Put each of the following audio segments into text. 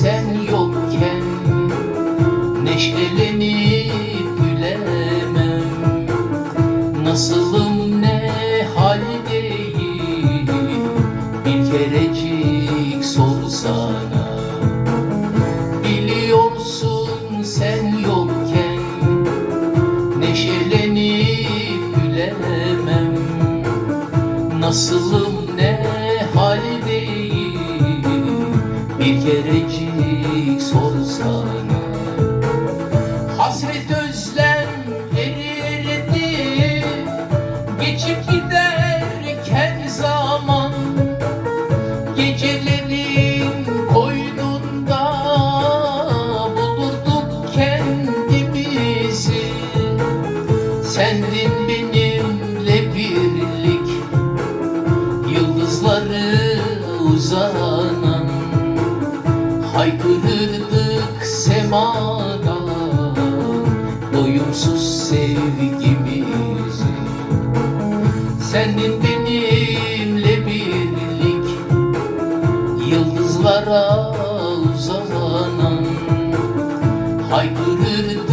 sen yokken Neşelenip gülemem. Nasılım ne haldeyim? Bir kerecik sor sana. Biliyorsun sen yokken Neşelenip gülemem. Nasılım ne haldeyim? Bir kere Gecelerin koynunda bulurduk kendimizi. Sendin benimle birlik Yıldızları uzanan Haykırırdık semada. Doyumsuz sevgimizi. Sendin benimle Yıldızlara uzanan Haykırırdık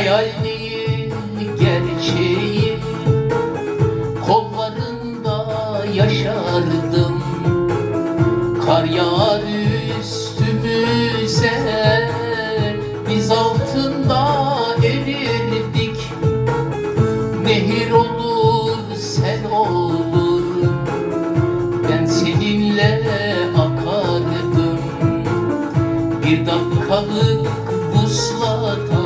Hayal değil gerçeği. Kollarında yaşardım. Kar yağar üstümüze. Biz altında erirdik. Nehir olur sen olur. Ben seninle akardım. Bir dakikalık vuslata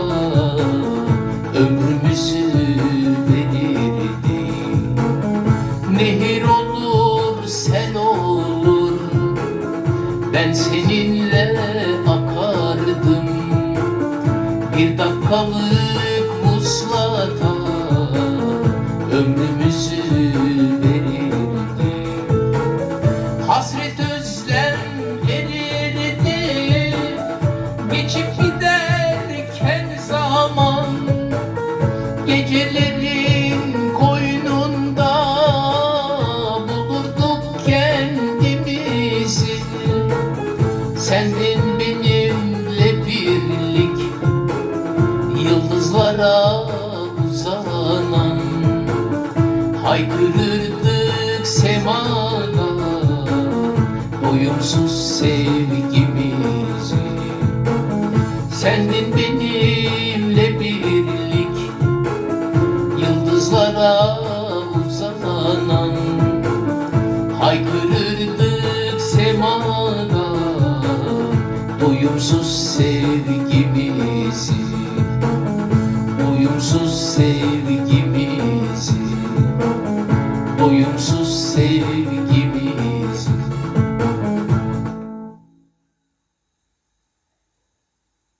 Dakikalık vuslata Ömrümüzü verirdi Hasret özlem erirdi Geçip giderken zaman Gecelerin koynunda Bulurduk kendimizi. Sendin Yıldızlara uzanan Haykırırdık semada Doyumsuz sevgimizi Sendin benimle birlik. Yıldızlara uzanan Haykırırdık semada Doyumsuz sevgimizi Doyumsuz sevgimizi Doyumsuz sevgimizi